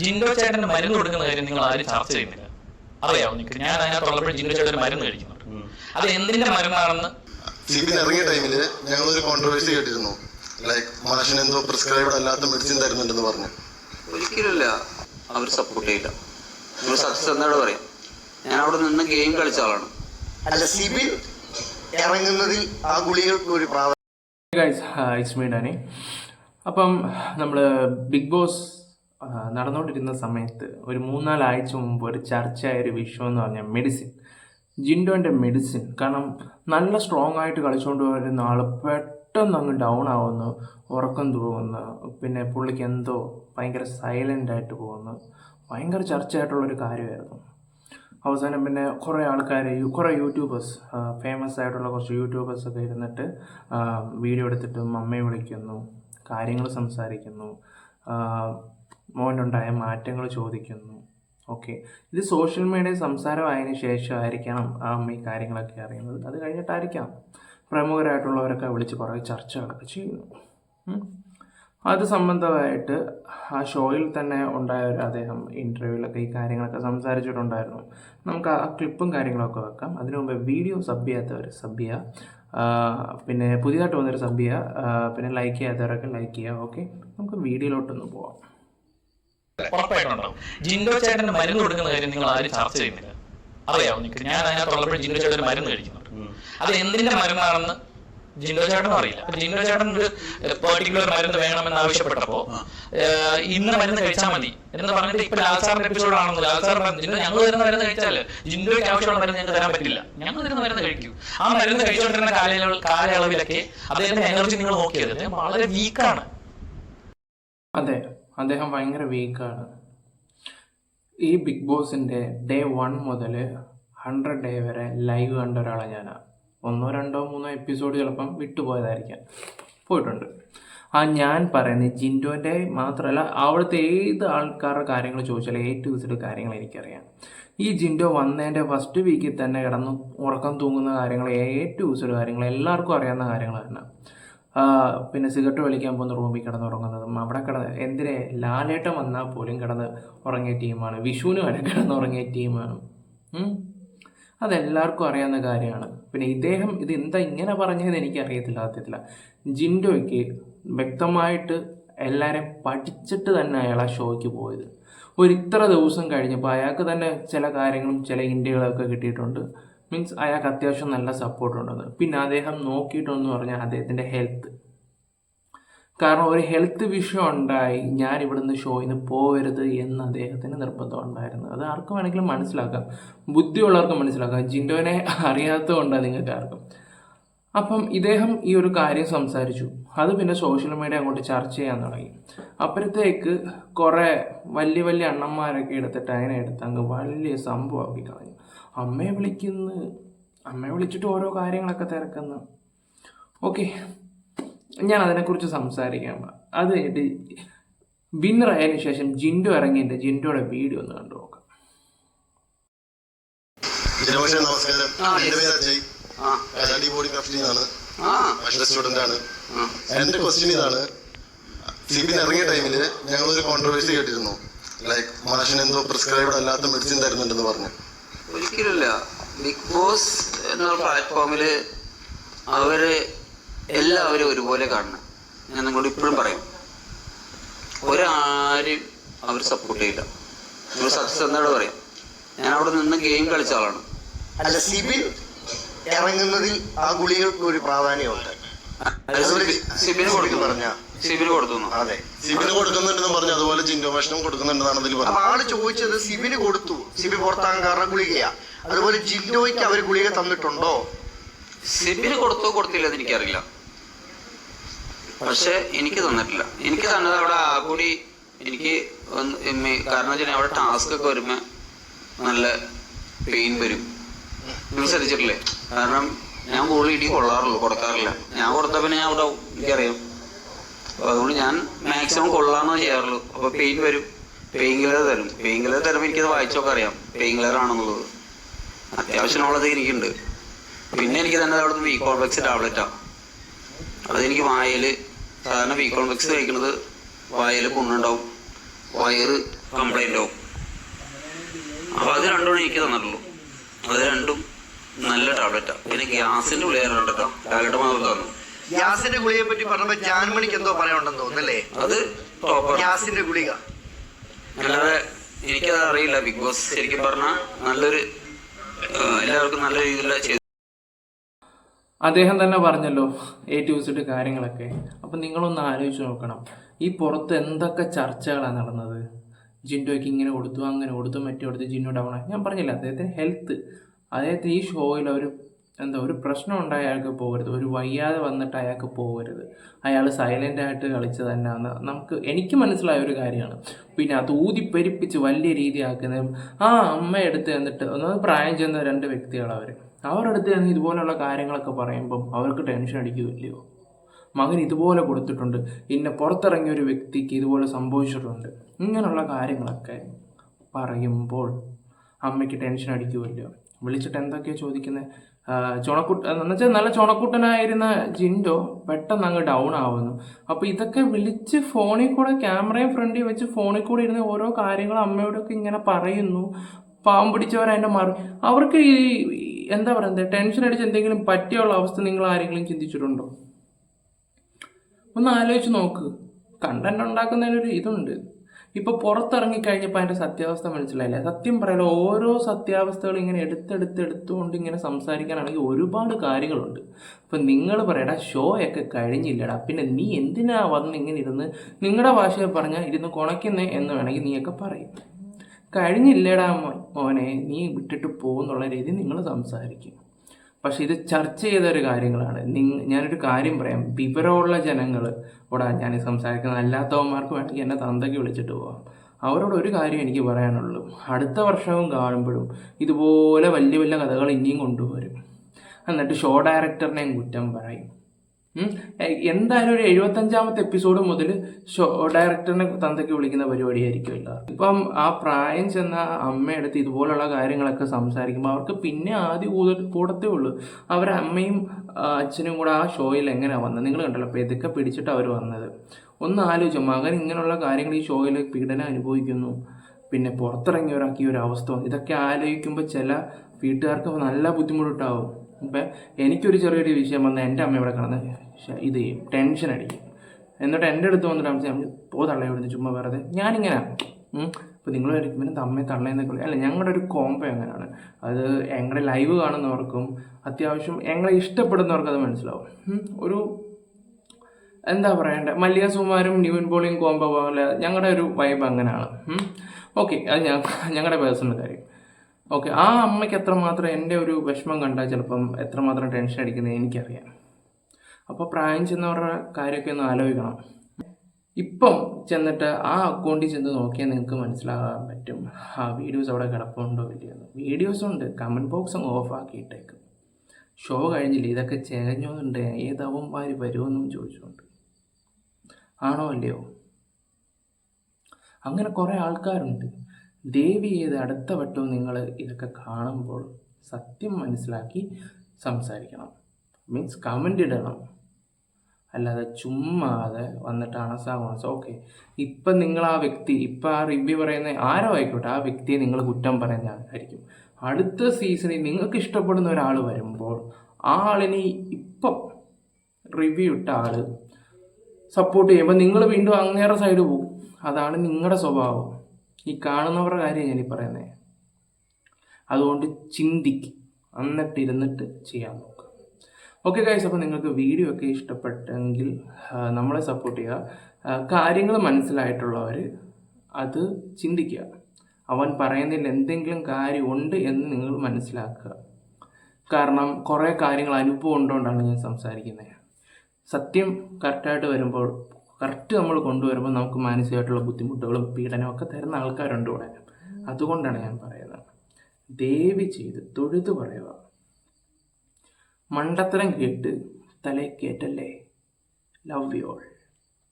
ജിൻഡോ ചേട്ടന് മരുന്ന് കൊടുക്കുന്ന കാര്യം നിങ്ങൾ ആരും ചർച്ച ചെയ്യുന്നില്ല. അറിയാവോ നിങ്ങൾക്ക് ഞാൻ അതിനകത്ത് ഉള്ളപ്പോഴും ജിൻഡോ ചേട്ടൻ മരുന്ന് കഴിക്കുന്നുണ്ട്. അത് എന്തിന്റെ മരുന്നാണെന്ന്? സിബിൻ ഇറങ്ങിയ ടൈമിൽ ഞങ്ങളൊരു കോൺട്രവേഴ്സി കേട്ടിരുന്നു. ലൈക്ക് മനുഷ്യൻ എന്തോ പ്രിസ്ക്രൈബ്ഡ് അല്ലാത്ത മെഡിസിൻ തരുന്നുണ്ടെന്ന് പറഞ്ഞു. ഒരിക്കലുമില്ല. അവർ സപ്പോർട്ട് ചെയ്യില്ല. നിങ്ങൾ സത്യസന്ധയോട് പറയാം. ഞാൻ അവിടെ നിന്ന് ഗെയിം കളിച്ച ആളാണ്. അല്ല സിബിൻ ഇറങ്ങുന്നതിൽ ആ ഗുളികൾക്ക് ഒരു പ്രാധാന്യം അപ്പം നമ്മൾ ബിഗ് ബോസ് നടന്നുകൊണ്ടിരുന്ന സമയത്ത് ഒരു മൂന്നാലാഴ്ച മുമ്പ് ഒരു ചർച്ചയായ ഒരു വിഷയം എന്ന് പറഞ്ഞാൽ മെഡിസിൻ ജിൻഡോന്റെ മെഡിസിൻ കാരണം നല്ല സ്ട്രോങ് ആയിട്ട് കളിച്ചുകൊണ്ട് വരുന്ന ആൾ പെട്ടെന്ന് അങ്ങ് ഡൗൺ ആവുന്നു ഉറക്കം തൂങ്ങുന്നു പിന്നെ പുള്ളിക്ക് എന്തോ ഭയങ്കര സൈലന്റ് ആയിട്ട് പോകുന്നു. ഭയങ്കര ചർച്ചയായിട്ടുള്ളൊരു കാര്യമായിരുന്നു. അവസാനം പിന്നെ കുറേ ആൾക്കാർ കുറേ യൂട്യൂബേഴ്സ് ഫേമസ് ആയിട്ടുള്ള കുറച്ച് യൂട്യൂബേഴ്സൊക്കെ ഇരുന്നിട്ട് വീഡിയോ എടുത്തിട്ട് അമ്മയെ വിളിക്കുന്നു കാര്യങ്ങൾ സംസാരിക്കുന്നു. മോനുണ്ടായ മാറ്റങ്ങൾ ചോദിക്കുന്നു. ഓക്കെ. ഇത് സോഷ്യൽ മീഡിയ സംസാരമായതിനു ശേഷമായിരിക്കണം ആ അമ്മ ഈ കാര്യങ്ങളൊക്കെ അറിയുന്നത്. അത് കഴിഞ്ഞിട്ടായിരിക്കാം. പ്രമുഖരായിട്ടുള്ളവരൊക്കെ വിളിച്ച് കുറേ ചർച്ചകളൊക്കെ ചെയ്യുന്നു. അത് സംബന്ധമായിട്ട് ആ ഷോയിൽ തന്നെ ഉണ്ടായ ഒരു അദ്ദേഹം ഇന്റർവ്യൂവിലൊക്കെ ഈ കാര്യങ്ങളൊക്കെ സംസാരിച്ചിട്ടുണ്ടായിരുന്നു. നമുക്ക് ആ ക്ലിപ്പും കാര്യങ്ങളൊക്കെ വെക്കാം. അതിനു മുമ്പ് വീഡിയോ സബ് ചെയ്യാത്തവർ സബ് ചെയ്യുക പിന്നെ പുതിയതായിട്ട് വന്നൊരു സബ് ചെയ്യുക പിന്നെ ലൈക്ക് ചെയ്യാത്തവരൊക്കെ ലൈക്ക് ചെയ്യുക ഓക്കെ. നമുക്ക് വീഡിയോയിലോട്ടൊന്ന് പോവാം. ഉറപ്പായിട്ടുണ്ടാവും. ജിൻഡോ ചേട്ടന് മരുന്ന് കൊടുക്കുന്ന കാര്യം നിങ്ങൾ ആരും ചർച്ച ചെയ്യുന്നില്ല. അറിയാമോ നിങ്ങൾക്ക് ഞാൻ അതിനകത്തുള്ളപ്പോൾ ജിൻഡോ ചേട്ടൻ മരുന്ന് കഴിക്കുന്നുണ്ട്. അത് എന്തിന്റെ മരുന്നാണെന്ന് ജിൻഡോ ചേട്ടനും അറിയില്ല. അപ്പൊ ജിൻഡോ ചേട്ടൻ ഒരു പെർട്ടിക്കുലർ മരുന്ന് വേണമെന്ന് ആവശ്യപ്പെട്ടപ്പോ ഇന്ന് മരുന്ന് കഴിച്ചാൽ മതി എന്ന് പറഞ്ഞിട്ട് ഇപ്പൊ ലാൽ എപ്പിസോഡ് ആണെന്ന് ലാൽ സാർ പറഞ്ഞു ജിൻഡോ ഞങ്ങൾ തരുന്ന മരുന്ന് കഴിച്ചാൽ ജിൻഡോയ്ക്ക് ആവശ്യമുള്ള മരുന്ന് ഞങ്ങൾക്ക് തരാൻ പറ്റില്ല. ഞങ്ങൾ തരുന്ന മരുന്ന് കഴിക്കൂ. ആ മരുന്ന് കഴിച്ചുകൊണ്ടിരുന്ന കാലയളവിൽ കാലയളവിലൊക്കെ അദ്ദേഹത്തിന്റെ എനർജി നിങ്ങൾ നോക്കിയത് അദ്ദേഹം വളരെ വീക്കാണ് അതെ. അദ്ദേഹം ഭയങ്കര വീക്കാണ് ഈ ബിഗ് ബോസിന്റെ ഡേ വൺ മുതൽ ഹൺഡ്രഡ് ഡേ വരെ ലൈവ് കണ്ട ഒരാളാണ് ഞാൻ ഒന്നോ രണ്ടോ മൂന്നോ എപ്പിസോഡ് ചിലപ്പം വിട്ടുപോയതായിരിക്കാം പോയിട്ടുണ്ട്. ആ ഞാൻ പറയുന്നത് ജിൻഡോന്റെ മാത്രമല്ല അവിടുത്തെ ഏത് ആൾക്കാരുടെ കാര്യങ്ങൾ ചോദിച്ചാലും എ ടു കാര്യങ്ങൾ എനിക്കറിയാം. ഈ ജിൻഡോ വന്നതിന്റെ ഫസ്റ്റ് വീക്കിൽ തന്നെ കിടന്ന് ഉറക്കം തൂങ്ങുന്ന കാര്യങ്ങൾ എ ടു ഇസഡ് കാര്യങ്ങൾ എല്ലാവർക്കും അറിയാവുന്ന കാര്യങ്ങൾ തന്നെ. പിന്നെ സിഗരറ്റ് വലിക്കാൻ പോകുന്ന റൂമിൽ കിടന്ന് ഉറങ്ങുന്നതും അവിടെ കിടന്ന് എന്തിനെ ലാലേട്ടം വന്നാൽ പോലും കിടന്ന് ഉറങ്ങിയ ടീമാണ്. വിഷുവിന് വരെ കിടന്ന് ഉറങ്ങിയ ടീമാണ്. അതെല്ലാവർക്കും അറിയാവുന്ന കാര്യമാണ്. പിന്നെ ഇദ്ദേഹം ഇത് എന്താ ഇങ്ങനെ പറഞ്ഞതെന്ന് എനിക്കറിയത്തില്ല സത്യത്തില്ല ജിൻഡോയ്ക്ക് വ്യക്തമായിട്ട് എല്ലാവരെയും പഠിച്ചിട്ട് തന്നെ അയാൾ ആ ഷോയ്ക്ക് പോയത്. ഒരു ഇത്ര ദിവസം കഴിഞ്ഞപ്പോൾ അയാൾക്ക് തന്നെ ചില കാര്യങ്ങളും ചില ഇന്ത്യകളൊക്കെ കിട്ടിയിട്ടുണ്ട്. മീൻസ് അയാൾക്ക് അത്യാവശ്യം നല്ല സപ്പോർട്ട് ഉണ്ടെന്ന്. പിന്നെ അദ്ദേഹം നോക്കിയിട്ടെന്ന് പറഞ്ഞാൽ അദ്ദേഹത്തിന്റെ ഹെൽത്ത് കാരണം ഒരു ഹെൽത്ത് വിഷയം ഉണ്ടായി ഞാൻ ഇവിടുന്ന് ഷോയിൽ നിന്ന് പോകരുത് എന്ന് അദ്ദേഹത്തിന് നിർബന്ധം ഉണ്ടായിരുന്നു. അത് ആർക്കും വേണമെങ്കിലും മനസ്സിലാക്കാം. ബുദ്ധിയുള്ളവർക്ക് മനസ്സിലാക്കാം. ജിൻഡോനെ അറിയാത്തതുകൊണ്ടാണ് നിങ്ങൾക്ക് ആർക്കും അപ്പം ഇദ്ദേഹം ഈ ഒരു കാര്യം സംസാരിച്ചു. അത് പിന്നെ സോഷ്യൽ മീഡിയ അങ്ങോട്ട് ചർച്ച ചെയ്യാൻ തുടങ്ങി. അപ്പോഴത്തേക്ക് കുറേ വലിയ വലിയ അണ്ണന്മാരൊക്കെ എടുത്തിട്ട് അതിനെ എടുത്ത് അങ്ങ് വലിയ സംഭവമാക്കി കളഞ്ഞു. അമ്മയെ വിളിക്കുന്ന. അമ്മയെ വിളിച്ചിട്ട് ഓരോ കാര്യങ്ങളൊക്കെ തിരക്കുന്നു. ഓക്കെ ഞാൻ അതിനെക്കുറിച്ച് സംസാരിക്കാം. അത് കഴിഞ്ഞിട്ട് വിന്നർ ആയതിനു ശേഷം ജിൻഡോ എന്റെ ജിൻഡോയുടെ വീഡിയോ ഒന്ന് കണ്ടു നോക്കാം. നമസ്കാരം. ആ, പേര് അജയ്. ആ. കലാടി ബോഡി ക്രാഫ്റ്റിംഗ് ആണ്. ആ. മാസ്റ്റർ സ്റ്റുഡന്റ് ആണ്. ആ. എന്റെ ക്വസ്റ്റ്യൻ ഇതാണ്. സിബിൻ ഇറങ്ങിയ ടൈമിൽ ഞങ്ങളൊരു കോൺട്രവേഴ്സി കേട്ടിരുന്നു. ലൈക്ക് മനുഷ്യൻ എന്തോ പ്രിസ്ക്രൈബ്ഡ് അല്ലാത്ത മെഡിസിൻ തരുന്നുണ്ടെന്ന് പറഞ്ഞു. ഒരിക്കലുമില്ല. ബിഗ് ബോസ് എന്ന പ്ലാറ്റ്ഫോമിൽ അവരെ എല്ലാവരും ഒരുപോലെ കാണണം. ഞാൻ നിങ്ങളോട് ഇപ്പോഴും പറയും. ഒരാരും അവർ സപ്പോർട്ട് ചെയ്യില്ല. നിങ്ങൾ സത്യസന്ധയോട് പറയാം. ഞാൻ അവിടെ നിന്ന് ഗെയിം കളിച്ച ആളാണ്. അല്ല സിബിൻ ഇറങ്ങുന്നതിൽ ആ ഗുളികൾക്ക് ഒരു പ്രാധാന്യമുണ്ട് സിബിന് കൊടുത്തു പറഞ്ഞ സിബിന് കൊടുക്കുന്നു. അതെ. സിബിന് കൊടുക്കുന്നുണ്ടെന്ന് പറഞ്ഞു അതുപോലെ ജിൻഡോമേഷനും കൊടുക്കുന്നുണ്ടെന്നാണ് അതിൽ അപ്പൊ പറഞ്ഞത് ആൾ ചോദിച്ചത് സിബിന് കൊടുത്തു. സിബി പുറത്താകാൻ കാരണം ഗുളികയാ. അതുപോലെ ജിൻഡോയ്ക്ക് അവർ ഗുളിക തന്നിട്ടുണ്ടോ? സിബിന് കൊടുത്തോ കൊടുത്തില്ല എന്ന് എനിക്കറിയില്ല. പക്ഷെ എനിക്ക് തന്നിട്ടില്ല. എനിക്ക് തന്നത് അവിടെ ആ കൂടി എനിക്ക് ഒന്ന് കാരണം വെച്ചാൽ അവിടെ ടാസ്ക് ഒക്കെ വരുമ്പോ നല്ല പെയിൻ വരും. അനുസരിച്ചിട്ടില്ലേ കാരണം ഞാൻ കൂടുതൽ ഇടി കൊള്ളാറുള്ളൂ കൊടുക്കാറില്ല. ഞാൻ കൊടുത്ത പിന്നെ ഞാൻ അവിടെ എനിക്കറിയാം. അപ്പൊ അതുകൊണ്ട് ഞാൻ മാക്സിമം കൊള്ളാന്ന് ചെയ്യാറുള്ളൂ അപ്പൊ പെയിൻ വരും. പെയിൻ കിലർ തരും. പെയിൻ കിലർ തരുമ്പോൾ എനിക്കത് വായിച്ചൊക്കെ അറിയാം. പെയിൻ കിലർ ആണെന്നുള്ളത്. അത്യാവശ്യം എനിക്കുണ്ട്. പിന്നെ എനിക്ക് തന്നെ അവിടെ വി കോംപ്ലക്സ് ടാബ്ലറ്റാ അതെനിക്ക് വായൽ സാധാരണ വി കോംപ്ലക്സ് കഴിക്കുന്നത് വായൽ പുണ്ണുണ്ടാവും. വയറ് കംപ്ലൈന്റ് ആവും. അപ്പോൾ അത് രണ്ടുമാണ് എനിക്ക് തന്നിട്ടുള്ളൂ. അത് രണ്ടും നല്ല ടാബ്ലറ്റാണ് പിന്നെ ഗ്യാസിന്റെ ഉള്ളിൽ ടാബ്ലറ്റാണ് ടാബ്ലറ്റ് മാത്രം തന്നു. ഗ്യാസിന്റെ ഗുളിയെ പറ്റി പറഞ്ഞപ്പോ ജാൻമണിക്ക് എന്തോ പറയാനുണ്ടെന്ന് തോന്നുന്നല്ലേ? അത് ടോപ്പർ ഗ്യാസിന്റെ ഗുളിക. അല്ലാതെ എനിക്കത് അറിയില്ല ബിഗ് ബോസ് ശരിക്കും പറഞ്ഞാൽ നല്ലൊരു എല്ലാവർക്കും നല്ല രീതിയിലുള്ള ചെയ്തു. അദ്ദേഹം തന്നെ പറഞ്ഞല്ലോ എ ടു സെഡ് കാര്യങ്ങളൊക്കെ. അപ്പം നിങ്ങളൊന്ന് ആലോചിച്ച് നോക്കണം. ഈ പുറത്ത് എന്തൊക്കെ ചർച്ചകളാണ് നടന്നത്? ജിൻഡോയ്ക്ക് ഇങ്ങനെ കൊടുത്തു അങ്ങനെ കൊടുത്തു മറ്റേ കൊടുത്തു ജിൻഡോ ഡൗൺ ആയി ഞാൻ പറഞ്ഞില്ല അദ്ദേഹത്തിന് ഹെൽത്ത് അദ്ദേഹത്തിന് ഈ ഷോയിൽ ഒരു എന്താ ഒരു പ്രശ്നം ഉണ്ടായ അയാൾക്ക് പോകരുത്. ഒരു വയ്യാതെ വന്നിട്ട് അയാൾക്ക് പോകരുത്. അയാൾ സൈലന്റ് ആയിട്ട് കളിച്ചത് തന്നെയാണ് നമുക്ക് എനിക്ക് മനസ്സിലായ ഒരു കാര്യമാണ്. പിന്നെ അത് ഊതിപ്പെരിപ്പിച്ച് വലിയ രീതിയാക്കുന്നത് ആ അമ്മ എടുത്ത് തന്നിട്ട് ഒന്നാമത് പ്രായം ചെന്ന രണ്ട് വ്യക്തികളാണ് അവർ അവരുടെ അടുത്ത് ചെന്ന് ഇതുപോലുള്ള കാര്യങ്ങളൊക്കെ പറയുമ്പം അവർക്ക് ടെൻഷൻ അടിക്കുമല്ലയോ മകൻ ഇതുപോലെ കൊടുത്തിട്ടുണ്ട്. ഇന്നെ പുറത്തിറങ്ങിയ ഒരു വ്യക്തിക്ക് ഇതുപോലെ സംഭവിച്ചിട്ടുണ്ട്. ഇങ്ങനെയുള്ള കാര്യങ്ങളൊക്കെ പറയുമ്പോൾ അമ്മയ്ക്ക് ടെൻഷൻ അടിക്കുമല്ലോ. വിളിച്ചിട്ട് എന്തൊക്കെയാണ് ചോദിക്കുന്നത് ചുണക്കുട്ട എന്നുവെച്ചാൽ നല്ല ചുണക്കുട്ടനായിരുന്ന ജിൻഡോ പെട്ടെന്ന് അങ്ങ് ഡൗൺ ആവുന്നു. അപ്പോൾ ഇതൊക്കെ വിളിച്ച് ഫോണിൽ കൂടെ ക്യാമറയും ഫ്രണ്ടിൽ വെച്ച് ഫോണിൽ കൂടെ ഇരുന്ന് ഓരോ കാര്യങ്ങളും അമ്മയോടൊക്കെ ഇങ്ങനെ പറയുന്നു. പാവം പിടിച്ചവരതിന്റെ മാറി അവർക്ക് ഈ എന്താ പറയുന്നത്? ടെൻഷൻ അടിച്ച് എന്തെങ്കിലും പറ്റിയുള്ള അവസ്ഥ നിങ്ങൾ ആരെങ്കിലും ചിന്തിച്ചിട്ടുണ്ടോ? ഒന്ന് ആലോചിച്ച് നോക്ക്. കണ്ടന്റ് ഉണ്ടാക്കുന്നതിനൊരു ഇതുണ്ട്. ഇപ്പൊ പുറത്തിറങ്ങി കഴിഞ്ഞപ്പോൾ അതിന്റെ സത്യാവസ്ഥ മനസ്സിലായില്ല? സത്യം പറയാലോ ഓരോ സത്യാവസ്ഥകൾ ഇങ്ങനെ എടുത്തെടുത്ത് എടുത്തുകൊണ്ട് ഇങ്ങനെ സംസാരിക്കാനാണെങ്കിൽ ഒരുപാട് കാര്യങ്ങളുണ്ട്. അപ്പൊ നിങ്ങൾ പറയടാ ഒക്കെ കഴിഞ്ഞില്ലടാ. പിന്നെ നീ എന്തിനാ വന്ന് ഇങ്ങനെ ഇരുന്ന് നിങ്ങളുടെ ഭാഷയെ പറഞ്ഞാൽ ഇരുന്ന് കുണയ്ക്കുന്നേ എന്ന് വേണമെങ്കിൽ നീയൊക്കെ പറയും. കഴിഞ്ഞില്ലടാ മോനെ നീ വിട്ടിട്ട് പോകുന്നുള്ള രീതി നിങ്ങൾ സംസാരിക്കും. പക്ഷെ ഇത് ചർച്ച ചെയ്ത ഒരു കാര്യങ്ങളാണ്. നിങ്ങ ഞാനൊരു കാര്യം പറയാം. വിവരമുള്ള ജനങ്ങൾ ഇവിടെ ഞാൻ സംസാരിക്കുന്ന അല്ലാത്തവന്മാർക്ക് വേണമെങ്കിൽ എന്നെ തന്തയ്ക്ക് വിളിച്ചിട്ട് പോവാം. അവരോട് ഒരു കാര്യം എനിക്ക് പറയാനുള്ളൂ. അടുത്ത വർഷവും കാണുമ്പോഴും ഇതുപോലെ വലിയ വലിയ കഥകൾ ഇനിയും കൊണ്ടുവരും. എന്നിട്ട് ഷോ ഡയറക്ടറിനെയും കുറ്റം പറയും. എന്തായാലും ഒരു എഴുപത്തഞ്ചാമത്തെ എപ്പിസോഡ് മുതൽ ഷോ ഡയറക്ടറിനെ തന്തയ്ക്ക് വിളിക്കുന്ന പരിപാടിയായിരിക്കും എല്ലാവർക്കും ഇപ്പം ആ പ്രായം ചെന്ന അമ്മയടുത്ത് ഇതുപോലുള്ള കാര്യങ്ങളൊക്കെ സംസാരിക്കുമ്പോൾ അവർക്ക് പിന്നെ ആദ്യ കൂടത്തേ ഉള്ളൂ. അവരെ അമ്മയും അച്ഛനും കൂടെ ആ ഷോയിൽ എങ്ങനെയാണ് വന്നത്? നിങ്ങൾ കണ്ടല്ലോ അപ്പോൾ ഇതൊക്കെ പിടിച്ചിട്ട് അവർ വന്നത്. ഒന്ന് ആലോചിച്ചു മകൻ ഇങ്ങനെയുള്ള കാര്യങ്ങൾ ഈ ഷോയിൽ പീഡനം അനുഭവിക്കുന്നു. പിന്നെ പുറത്തിറങ്ങിയവരാക്കിയ ഒരു അവസ്ഥ. ഇതൊക്കെ ആലോചിക്കുമ്പോൾ ചില വീട്ടുകാർക്ക് നല്ല ബുദ്ധിമുട്ടുണ്ടാവും ഇപ്പം എനിക്കൊരു ചെറിയൊരു വിഷയം വന്ന് എന്റെ അമ്മ ഇവിടെ കിടന്ന് ഇത് ചെയ്യും. ടെൻഷൻ അടിക്കും. എന്നിട്ട് എന്റെ അടുത്ത് വന്നിട്ട് അമ്മ അമ്മ പോ തള്ളയെ വിടുന്നു ചുമ്മാ വെറുതെ. ഞാനിങ്ങനെ അപ്പോൾ നിങ്ങൾ ഇവന് തമ്മെ തള്ളയെന്നൊക്കെ അല്ല ഞങ്ങളുടെ ഒരു കോംബോ എങ്ങനെയാണ്? അത് ഞങ്ങളുടെ ലൈവ് കാണുന്നവർക്കും അത്യാവശ്യം ഞങ്ങളെ ഇഷ്ടപ്പെടുന്നവർക്കും അത് മനസ്സിലാവും. ഒരു എന്താ പറയണ്ടേ? മല്ലിക സുമാരും ന്യൂൻ പോളിയും കോംബോ പോലെ ഞങ്ങളുടെ ഒരു വൈബ് അങ്ങനെയാണ്. ഓക്കെ അത് ഞങ്ങളുടെ പേഴ്സണൽ കാര്യം. ഓക്കെ ആ അമ്മയ്ക്ക് എത്രമാത്രം എന്റെ ഒരു വിഷമം കണ്ടാൽ ചിലപ്പം എത്രമാത്രം ടെൻഷൻ അടിക്കുന്നത് എനിക്കറിയാം. അപ്പോൾ പ്രായം ചെന്നവരുടെ കാര്യമൊക്കെ ഒന്ന് ആലോചിക്കണം. ഇപ്പം ചെന്നിട്ട് ആ അക്കൗണ്ടിൽ ചെന്ന് നോക്കിയാൽ നിങ്ങൾക്ക് മനസ്സിലാകാൻ പറ്റും. ആ വീഡിയോസ് അവിടെ കിടപ്പുണ്ടോ ഇല്ലയെന്ന് വീഡിയോസ് ഉണ്ട്. കമന്റ് ബോക്സും അങ്ങ് ഓഫ് ആക്കിയിട്ടേക്കും. ഷോ കഴിഞ്ഞില്ല? ഇതൊക്കെ ചേഞ്ഞോന്നുണ്ട്? ഏതാവും? വാരി വരുമെന്നും ചോദിച്ചുകൊണ്ട്. ആണോ അല്ലയോ? അങ്ങനെ കുറേ ആൾക്കാരുണ്ട്. ദേവി ചെയ്ത് അടുത്ത വട്ടവും നിങ്ങൾ ഇതൊക്കെ കാണുമ്പോൾ സത്യം മനസ്സിലാക്കി സംസാരിക്കണം. മീൻസ് കമന്റ് ഇടണം. അല്ലാതെ ചുമ്മാതെ വന്നിട്ട് അണസാ മണസ ഓക്കെ. ഇപ്പം നിങ്ങൾ ആ വ്യക്തി ഇപ്പം ആ റിവ്യൂ പറയുന്ന ആരോ ആയിക്കോട്ടെ ആ വ്യക്തിയെ നിങ്ങൾ കുറ്റം പറയുന്ന ആയിരിക്കും അടുത്ത സീസണിൽ നിങ്ങൾക്ക് ഇഷ്ടപ്പെടുന്ന ഒരാൾ വരുമ്പോൾ ആ ആളിനെ ഇപ്പം റിവ്യൂ ഇട്ട ആൾ സപ്പോർട്ട് ചെയ്യുമ്പോൾ നിങ്ങൾ വീണ്ടും അങ്ങേറെ സൈഡ് പോകും അതാണ് നിങ്ങളുടെ സ്വഭാവം. ഈ കാണുന്നവരുടെ കാര്യം ഞാനീ പറയുന്നത് അതുകൊണ്ട് ചിന്തിക്ക്. എന്നിട്ട് ഇരുന്നിട്ട് ചെയ്യാൻ നോക്കുക ഓക്കെ ഗൈസ് അപ്പോൾ നിങ്ങൾക്ക് വീഡിയോ ഒക്കെ ഇഷ്ടപ്പെട്ടെങ്കിൽ നമ്മളെ സപ്പോർട്ട് ചെയ്യുക. കാര്യങ്ങൾ മനസ്സിലായിട്ടുള്ളവർ അത് ചിന്തിക്കുക. അവൻ പറയുന്നതിൽ എന്തെങ്കിലും കാര്യമുണ്ട് എന്ന് നിങ്ങൾ മനസ്സിലാക്കുക. കാരണം കുറേ കാര്യങ്ങൾ അനുഭവം ഉണ്ടോണ്ടാണ് ഞാൻ സംസാരിക്കുന്നത് സത്യം കറക്റ്റായിട്ട് വരുമ്പോൾ കറക്റ്റ് നമ്മൾ കൊണ്ടുവരുമ്പോൾ നമുക്ക് മാനസികമായിട്ടുള്ള ബുദ്ധിമുട്ടുകളും പീഡനവും ഒക്കെ തരുന്ന ആൾക്കാരുണ്ട് ഇവിടെ. അതുകൊണ്ടാണ് ഞാൻ പറയുന്നത്. ദേവി ചെയ്ത് തൊഴുതു പറയുക. മണ്ടത്തരം കേട്ട് തലേ കേട്ടല്ലേ? Love you all